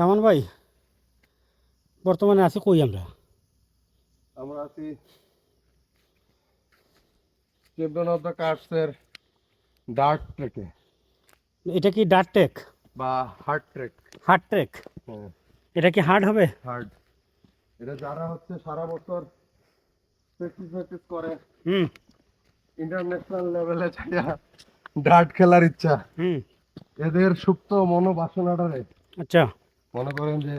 রামান ভাই বর্তমানে আছি কই আমরা? আমরা আছি চ্যাম্পিয়ন অফ দ্য কার্ডসের ডার্ট ট্রেকে। এটা কি ডার্ট ট্রেক? বা হার্ড ট্রেক। Hard track? হ্যাঁ। এটা কি হার্ড হবে? হার্ড এটা যারা হচ্ছে সারা বছর প্র্যাকটিস প্র্যাকটিস করে হুম। ইন্টারন্যাশনাল লেভেলে চাইয়া ডার্ট খেলার ইচ্ছা। হুম। এদের সুপ্ত মনোবাসনাটারে আচ্ছা। মনে করেন যে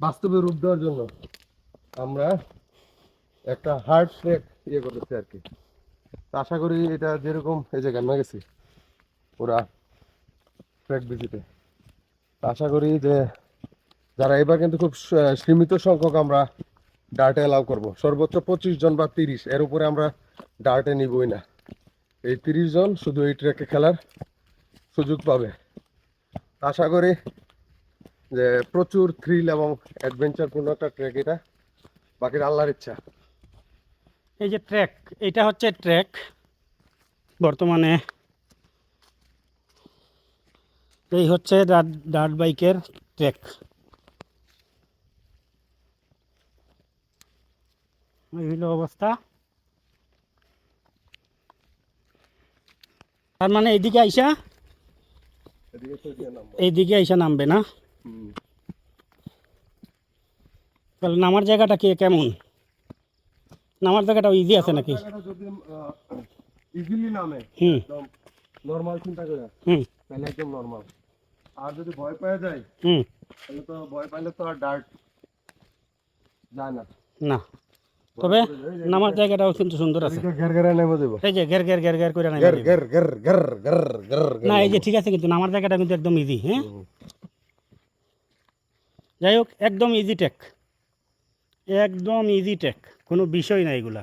বাস্তবে রূপ দেওয়ার জন্য আমরা একটা হার্ড ট্রেক ইয়ে করতেছি আর কি। আশা করি এটা যেরকম এই যে গান গেছি, পুরা ট্রেক ভিজিটে আশা করি যে যারা এবার কিন্তু খুব সীমিত সংখ্যক আমরা ডার্টে অ্যালাউ করব। সর্বোচ্চ পঁচিশ জন বা তিরিশ, এর উপরে আমরা ডার্টে নিবই না। এই তিরিশ জন শুধু এই ট্রেকে খেলার সুযোগ পাবে। আশা করি যে প্রচুর থ্রিল এবং অ্যাডভেঞ্চারপূর্ণ একটা ট্রেক এটা। বাকির আল্লাহর ইচ্ছা। এই যে ট্রেক এটা হচ্ছে ট্রেক বর্তমানে। এই হচ্ছে ডার্ট বাইকের ট্রেক এই অবস্থা। তার মানে এইদিকে আইসা? এইদিকে আইসা নামবে না। তাহলে নামার জায়গাটা কি কেমন? নামার জায়গাটা ইজি আছে নাকি? যদি ইজিলি নামে হুম। নর্মাল চিন্তা করে হুম। তাহলে একদম নর্মাল আর যদি ভয় পেয়ে যায় হুম। তাহলে তো ভয় পাইলে তো আর ডার্ট যায় না। না। তবে নামার জায়গাটাও কিন্তু সুন্দর আছে। এই যে ঘের ঘের ঘের ঘের করে না এই যে ঠিক আছে কিন্তু নামার জায়গাটা কিন্তু একদম ইজি হ্যাঁ। যাই হোক একদম ইজি টেক একদম ইজি টেক কোনো বিষয় না এগুলা।